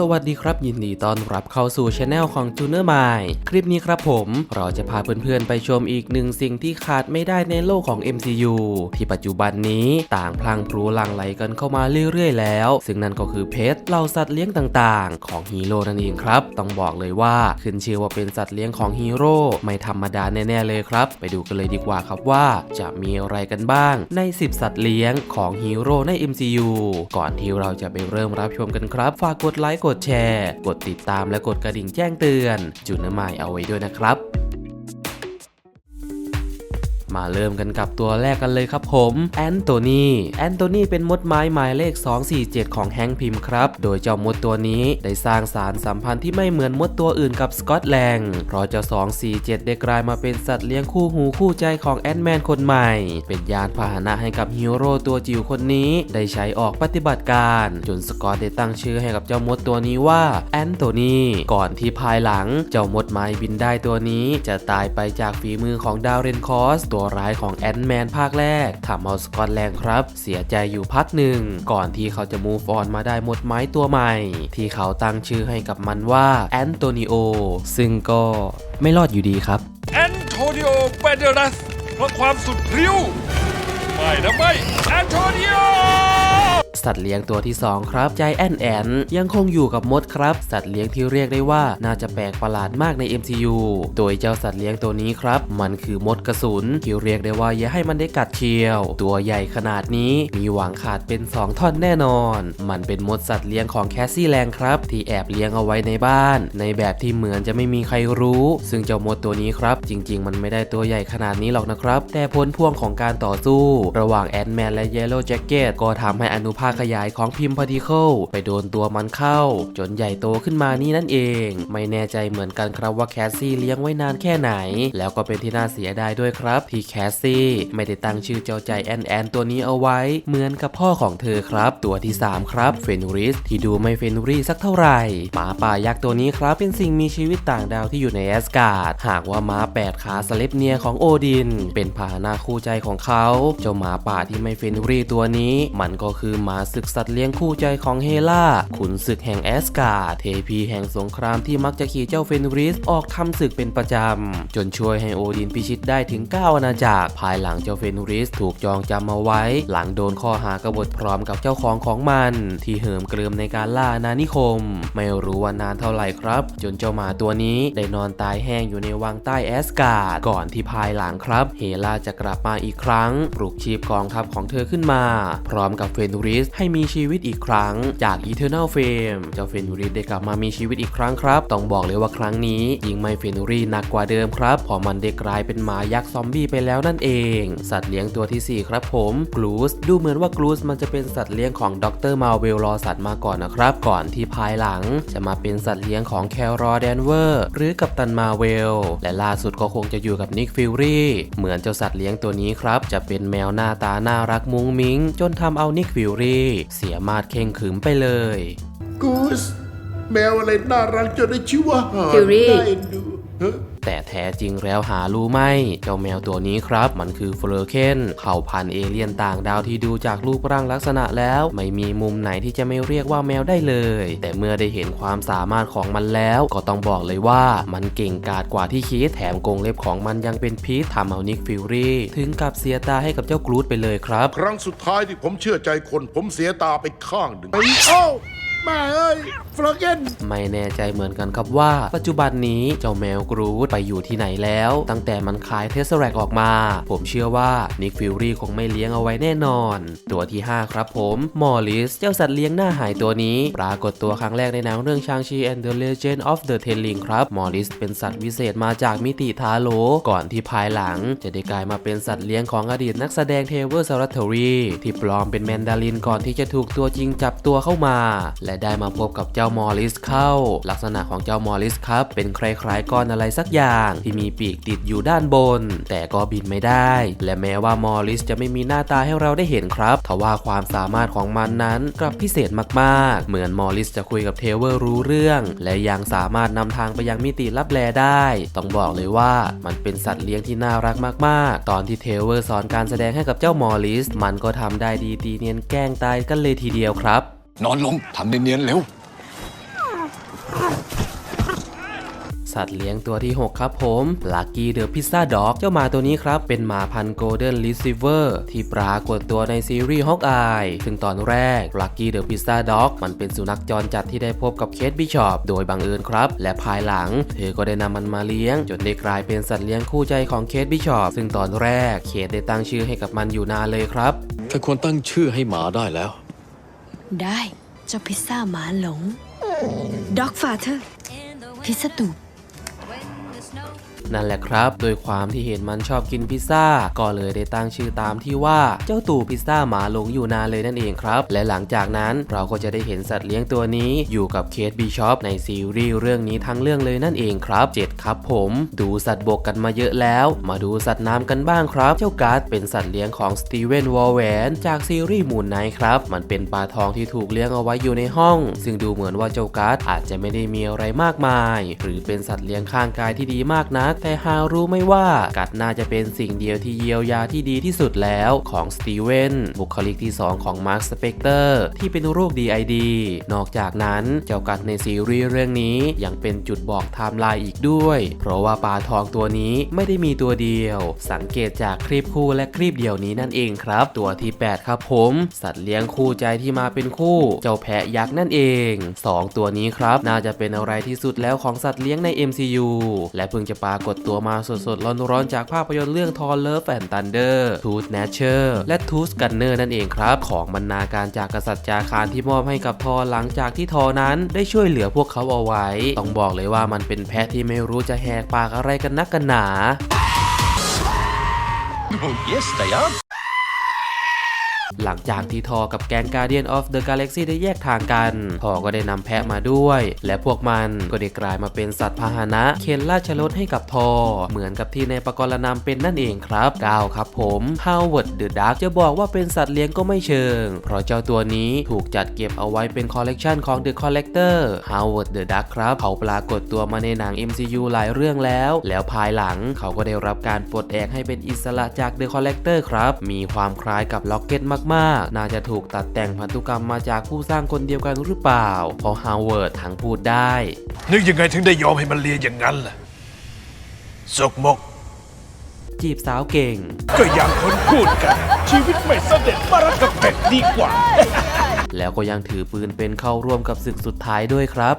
สวัสดีครับยินดีต้อนรับเข้าสู่ช anel ของ j u n e r m i คลิปนี้ครับผมเราจะพาเพื่อนๆ ไปชมอีกหนึ่งสิ่งที่ขาดไม่ได้ในโลกของ MCU ที่ปัจจุบันนี้ต่างพลังพลูหลังไหลกันเข้ามาเรื่อยๆ แล้ว ซึ่งนั่นก็คือเพชรเหล่าสัตว์เลี้ยงต่างๆ ของฮีโร่นั่นเองครับ ต้องบอกเลยว่าขึ้นชื่อว่าเป็นสัตว์เลี้ยงของฮีโร่ไม่ธรรมดาแน่ๆเลยครับ ไปดูกันเลยดีกว่าครับว่า จะมีอะไรกันบ้างใน 10 สัตว์เลี้ยงของฮีโร่ใน MCU ก่อนที่เราจะไปเริ่มรับชมกันครับ ฝากกดไลค์กดแชร์ กดติดตามและกดกระดิ่งแจ้งเตือน จุดน้ำไมเอาไว้ด้วยนะครับ มาเริ่มกันกับตัวแรกกันเลยครับผมแอนโทนีแอนโทนีเป็นมดไม้หมายเลข 247 ของแฮงค์พิมพ์ครับ โดยเจ้ามดตัวนี้ได้สร้างสารสัมพันธ์ที่ไม่เหมือนมดตัวอื่นกับสกอตแลงด์เพราะเจ้า247 ได้กลายมาเป็นสัตว์เลี้ยงคู่หูคู่ใจของแอนแมนคนใหม่ เป็นยานพาหนะให้กับฮีโร่ตัวจิ๋วคนนี้ ได้ใช้ออกปฏิบัติการ จนสกอตได้ตั้งชื่อให้กับเจ้ามดตัวนี้ว่าแอนโทนีก่อนที่ภายหลังเจ้ามดไม้บินได้ตัวนี้ จะตายไปจากฝีมือของดาวเรนคอสตัวร้ายของแอนด์แมนภาคแรกทำเอาสกอตแลนด์ครับ เสียใจอยู่พักหนึ่ง ก่อนที่เขาจะมูฟออนมาได้หมดไม้ตัวใหม่ ที่เขาตั้งชื่อให้กับมันว่าแอนโตนิโอซึ่งก็ไม่รอดอยู่ดีครับแอนโทนิโอเปเดรัสเพราะความสุดพริ้วไม่นะไม่แอนโทนิโอ สัตว์เลี้ยงตัวที่ 2 ครับใจแอนแอนยังคงอยู่กับมดครับ สัตว์เลี้ยงที่เรียกได้ว่าน่าจะแปลกประหลาดมากใน MCU โดยเจ้าสัตว์เลี้ยงตัวนี้ครับ มันคือมดกระสุนที่เรียกได้ว่าอย่าให้มันได้กัดเชียว ตัวใหญ่ขนาดนี้มีหวังขาดเป็น 2 ท่อนแน่นอน มันเป็นมดสัตว์เลี้ยงของแคสซี่แลงครับ ที่แอบเลี้ยงเอาไว้ในบ้าน ในแบบที่เหมือนจะไม่มีใครรู้ ซึ่งเจ้ามดตัวนี้ครับ จริง ๆ มันไม่ได้ตัวใหญ่ขนาดนี้หรอกนะครับ แต่ผลพวงของการต่อสู้ ระหว่างแอนแมนและเยลโล่แจ็คเก็ตก็ทำให้อนุภาคขยายของพิมพ์พาร์ติเคิลไปโดนตัวมันเข้า จนใหญ่โตขึ้นมานี่นั่นเอง ไม่แน่ใจเหมือนกันครับว่าแคสซี่เลี้ยงไว้นานแค่ไหน แล้วก็เป็นที่น่าเสียดายด้วยครับ ที่แคสซี่ไม่ได้ตั้งชื่อเจ้าใจแอนแอนตัวนี้เอาไว้ เหมือนกับพ่อของเธอครับ ตัวที่ 3 ครับเฟนริสที่ดูไม่เฟนรีสักเท่าไหร่หมาป่ายักษ์ตัวนี้ครับเป็นสิ่งมีชีวิตต่างดาวที่อยู่ในแอสการ์ดหากว่าม้าแปดขาสเลปเนียของโอดิน เป็นพาหนะคู่ใจของเขา เจ้าหมาป่าที่ไม่เฟนรีตัวนี้ มันก็คือหมาศึกสัตว์เลี้ยงคู่ใจของเฮล่า ขุนศึกแห่งแอสการ์เทพีแห่งสงครามที่มักจะขี่เจ้าเฟนริสออกทำศึกเป็นประจำ จนช่วยให้โอดินพิชิตได้ถึง 9 อาณาจักร ภายหลังเจ้าเฟนริสถูกจองจำเอาไว้ หลังโดนข้อหากบฏพร้อมกับเจ้าของของมัน ที่เหิมเกริมในการล่าอาณานิคม ไม่รู้ว่านานเท่าไหร่ครับ จนเจ้าหมาตัวนี้ได้นอนตายแห้งอยู่ในวังใต้แอสการ์ดก่อนที่ภายหลังครับ เฮล่าจะกลับมาอีกครั้ง ปลุกชีพกองทัพของเธอขึ้นมา พร้อมกับเฟนริสให้มีชีวิตอีกครั้งจาก Eternal Flame เจ้าเฟนูริได้กลับมามีชีวิตอีกครั้งครับ ต้องบอกเลยว่าครั้งนี้ยิงไม่เฟนูรีหนักกว่าเดิมครับเพอมันได้กลายเป็นหมายักษ์ซอมบี้ไปแล้วนั่นเอง สัตว์เลี้ยงตัวทีสี่ 4 ครับผมกลูสดูเหมือนว่ากลูสมันจะเป็นสัตว์เลี้ยงของดรมาเวลรอสัตว์มาก่อนนะครับ ก่อนที่ภายหลัง จะมาเป็นสัตว์เลี้ยงของแคลรอแดนเวอร์หรือกับตันมาเวลและล่าสุดก็คงจะอยู่กับนิกฟิลลี่เหมือนเจ้าสัตว์เลี้ยงตัวนี้ครับจะเป็นแมวหน้าตาน่ารักมุ้งมิ้งจนทำเอานิกฟิลลี่ เสียมาดเข่งขึมไปเลย กูสแมวอะไรน่ารักจนได้ชื่อว่าหาฟิวรี่น่าเอ็นดูฮะ แต่แท้จริงแล้วหารู้ไหมเจ้าแมวตัวนี้ครับ มันคือเฟลเคนเผ่าพันธุ์เอเลี่ยนต่างดาวที่ดูจากรูปร่างลักษณะแล้ว ไม่มีมุมไหนที่จะไม่เรียกว่าแมวได้เลย แต่เมื่อได้เห็นความสามารถของมันแล้ว ก็ต้องบอกเลยว่ามันเก่งกาจกว่าที่คิดแถมกรงเล็บของมันยังเป็นพิษทำเอานิกฟิลรี่ถึงกับเสียตาให้กับเจ้ากรูดไปเลยครับ ครั้งสุดท้ายที่ผมเชื่อใจคน ผมเสียตาไปข้างหนึ่งไอ้โอ้ แม่เอ้ยฟลอเกนไม่แน่ใจเหมือนกันครับว่า ปัจจุบันนี้เจ้าแมวกรูดไปอยู่ที่ไหนแล้ว ตั้งแต่มันคลายเทสแรกออกมา ผมเชื่อว่านิกฟิลรี่คงไม่เลี้ยงเอาไว้แน่นอน ตัวที่ 5 ครับผมมอริส เจ้าสัตว์เลี้ยงหน้าหายตัวนี้ ปรากฏตัวครั้งแรกในหนังเรื่องชางชี and the Legend of the Ten Ring ครับมอริสเป็นสัตว์วิเศษมาจากมิติทาโล ก่อนที่ภายหลัง จะได้กลายมาเป็นสัตว์เลี้ยงของอดีตนักแสดงเทเวอร์ซารัตเทอรีที่ปลอมเป็นแมนดารินก่อนที่จะถูกตัวจริงจับตัวเข้ามา และได้มาพบกับเจ้ามอริสเข้า ลักษณะของเจ้ามอริสครับ เป็นคล้ายๆก้อนอะไรสักอย่างที่มีปีกติดอยู่ด้านบน แต่ก็บินไม่ได้ และแม้ว่ามอริสจะไม่มีหน้าตาให้เราได้เห็นครับทว่าความสามารถของมันนั้นกลับพิเศษมากๆ เหมือนมอริสจะคุยกับเทเวอร์รู้เรื่อง และยังสามารถนำทางไปยังมิติลับแลได้ ต้องบอกเลยว่ามันเป็นสัตว์เลี้ยงที่น่ารักมากๆ ตอนที่เทเวอร์สอนการแสดงให้กับเจ้ามอริสมันก็ทำได้ดีตีเนียนแกล้งตายกันเลยทีเดียวครับ นอนลงทำเนียนๆเร็ว สัตว์เลี้ยงตัวที่ 6 ครับผมลักกี้เดอะพิซซ่าด็อกเจ้าหมาตัวนี้ครับ เป็นหมาพันธุ์โกลเด้นลิซิเวอร์ที่ปรากฏตัวในซีรีส์ฮอกอายซึ่งตอนแรกลักกี้เดอะพิซซ่าด็อกมันเป็นสุนัขจรจัดที่ได้พบกับเคทบิชอปโดยบังเอิญครับ และภายหลัง เธอก็ได้นำมันมาเลี้ยง จนได้กลายเป็นสัตว์เลี้ยงคู่ใจของเคทบิชอปซึ่งตอนแรกเคทได้ตั้งชื่อให้กับมันอยู่นานเลยครับเธอควรตั้งชื่อให้หมาได้แล้ว ได้ เจ้าพิซซ่าหมาหลงด็อกฟาเธอร์พิซซ่าตูบ นั่นแหละครับ โดยความที่เห็นมันชอบกินพิซซ่า ก็เลยได้ตั้งชื่อตามที่ว่าเจ้าตู่พิซซ่าหมาหลงอยู่นานเลยนั่นเองครับ และหลังจากนั้นเราก็จะได้เห็นสัตว์เลี้ยงตัวนี้อยู่กับเคทบีชอปในซีรีส์เรื่องนี้ทั้งเรื่องเลยนั่นเองครับเจ็ดครับผม ดูสัตว์บกกันมาเยอะแล้ว มาดูสัตว์น้ำกันบ้างครับ เจ้าการ์ดเป็นสัตว์เลี้ยงของสตีเวนวอลแวนจากซีรีส์มูนไนท์ครับ มันเป็นปลาทองที่ถูกเลี้ยงเอาไว้อยู่ในห้อง ซึ่งดูเหมือนว่าเจ้าการ์ดอาจจะไม่ได้มีอะไรมากมาย หรือเป็นสัตว์เลี้ยงข้างกายที่ดีมากนักแต่ฮารู้ไม่ว่ากัดน่าจะเป็นสิ่งเดียวที่เยียวยาที่ดีที่สุดแล้วของสตีเวนบุคลิกที่ 2 ของมาร์คสเปกเตอร์ที่เป็นโรค DID นอกจากนั้นเจ้ากัดในซีรีส์เรื่องนี้ยังเป็นจุดบอกไทม์ไลน์อีกด้วย เพราะว่าปลาทองตัวนี้ไม่ได้มีตัวเดียว สังเกตจากคลิปคู่และคลิปเดียวนี้นั่นเองครับ ตัวที่ 8 ครับผม สัตว์เลี้ยงคู่ใจที่มาเป็นคู่ เจ้าแพะยักษ์นั่นเอง 2 ตัวนี้ครับ น่าจะเป็นอะไรที่สุดแล้วของสัตว์เลี้ยงใน MCU และเพิ่งจะปรากฏตัวมาสดๆ ร้อนๆ จากภาพยนตร์เรื่อง Thor Love and Thunder Tooth Nature และ Tooth Gunner นั่นเองครับ ของบรรณาการจากกษัตริย์จาคารที่มอบให้กับทอหลังจากที่ทอนั้นได้ช่วยเหลือพวกเขาเอาไว้ ต้องบอกเลยว่ามันเป็นแพะที่ไม่รู้จะแหกปากอะไรกันนักกันหนา yes they are หลังจากที่ทอกับแกง Guardian of the Galaxy ได้แยกทางกัน ทอก็ได้นำแพะมาด้วย และพวกมันก็ได้กลายมาเป็นสัตว์พาหนะ เคนราชรถให้กับทอ เหมือนกับที่ในปกรณามเป็นนั่นเองครับ9ครับผม Howard the Duck จะบอกว่าเป็นสัตว์เลี้ยงก็ไม่เชิง เพราะเจ้าตัวนี้ถูกจัดเก็บเอาไว้เป็นคอลเลกชันของ The Collector Howard the Duck ครับ เขาปรากฏตัวมาในหนัง MCU หลายเรื่องแล้ว แล้วภายหลังเขาก็ได้รับการปลดแอกให้เป็นอิสระจาก The Collector ครับ มีความคล้ายกับล็อกเก็ตมากๆ น่าจะถูกตัดแต่งพันธุกรรมมาจากผู้สร้างคนเดียวกันหรือเปล่า เพราะ Howard ทั้งพูดได้ นึกยังไงถึงได้ยอมให้มันเลียอย่างนั้นล่ะสกมก จีบสาวเก่ง ก็อย่างคนพูดกัน ชีวิตไม่เสด็จมารักกับเป็ดดีกว่า แล้วก็ยังถือปืนเป็นเข้าร่วมกับศึกสุดท้ายด้วยครับ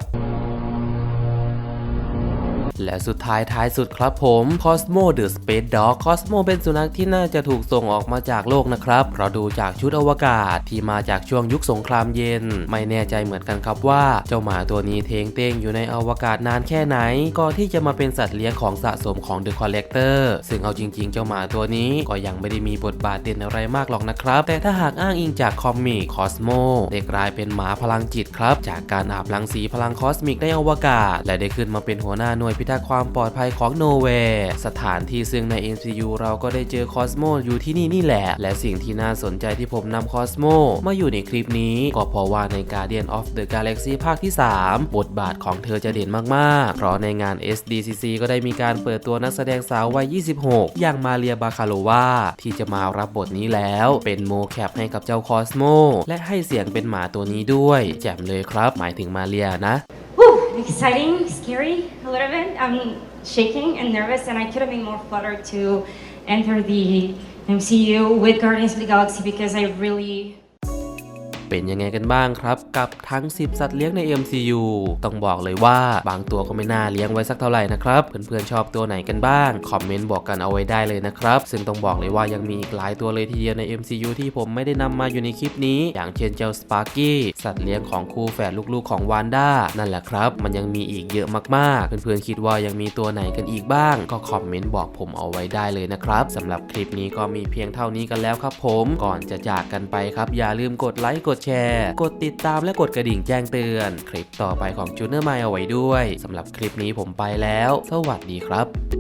และสุดท้ายท้ายสุดครับผม Cosmo the Space Dog Cosmo เป็นสุนัขที่น่าจะถูกส่งออกมาจากโลกนะครับ เพราะดูจากชุดอวกาศที่มาจากช่วงยุคสงครามเย็น ไม่แน่ใจเหมือนกันครับว่า เจ้าหมาตัวนี้เทงเต้งอยู่ในอวกาศนานแค่ไหนก่อนที่จะมาเป็นสัตว์เลี้ยงของสะสมของ The Collector ซึ่งเอาจริง ๆ เจ้าหมาตัวนี้ก็ยังไม่ได้มีบทบาทเด่นอะไรมากหรอกนะครับ แต่ถ้าหากอ้างอิงจากคอมิก Cosmo ได้กลายเป็นหมาพลังจิตครับ จากการอาบรังสีพลังคอสมิกในอวกาศ และได้ขึ้นมาเป็นหัวหน้าหน่วยพิทักษ์ความปลอดภัยของโนเวร์สถานที่ซึ่งใน MCU เราก็ได้เจอคอสโมอยู่ที่นี่นี่แหละ และสิ่งที่น่าสนใจที่ผมนำคอสโมมาอยู่ในคลิปนี้ ก็เพราะว่าใน Guardian of the Galaxy ภาคที่ 3 บทบาทของเธอจะเด่นมากๆ เพราะในงาน SDCC ก็ได้มีการเปิดตัวนักแสดงสาววัย 26 อย่างมาเรียบาคาโลวาที่จะมารับบทนี้แล้ว เป็นโมแคปให้กับเจ้าคอสโมและให้เสียงเป็นหมาตัวนี้ด้วย แจ่มเลยครับ หมายถึงมาเรียนะ exciting, scary a little bit. I'm shaking and nervous, and I couldn't be more flattered to enter the MCU with Guardians of the Galaxy because I really เป็นยังไงกันบ้างครับ กับทั้ง 10 สัตว์เลี้ยงใน MCU ต้องบอกเลยว่าบางตัวก็ไม่น่าเลี้ยงไว้สักเท่าไหร่นะครับ เพื่อนๆชอบตัวไหนกันบ้าง คอมเมนต์บอกกันเอาไว้ได้เลยนะครับ ซึ่งต้องบอกเลยว่ายังมีอีกหลายตัวเลยทีเดียวใน MCU ที่ผมไม่ได้นำมาอยู่ในคลิปนี้ อย่างเช่นเจ้าสปาร์กี้สัตว์เลี้ยงของคู่แฝดลูกๆของวานด้านั่นแหละครับ มันยังมีอีกเยอะมากๆ เพื่อนๆคิดว่ายังมีตัวไหนกันอีกบ้าง ก็คอมเมนต์บอกผมเอาไว้ได้เลยนะครับสำหรับคลิปนี้ก็มีเพียงเท่านี้กันแล้วครับผมก่อนจะจากกันไปครับ อย่าลืมกดไลค์กดแชร์ กดติดตามและกดกระดิ่งแจ้งเตือน คลิปต่อไปของจูเนอร์ไมเอาไว้ด้วยสำหรับคลิปนี้ผมไปแล้ว สวัสดีครับ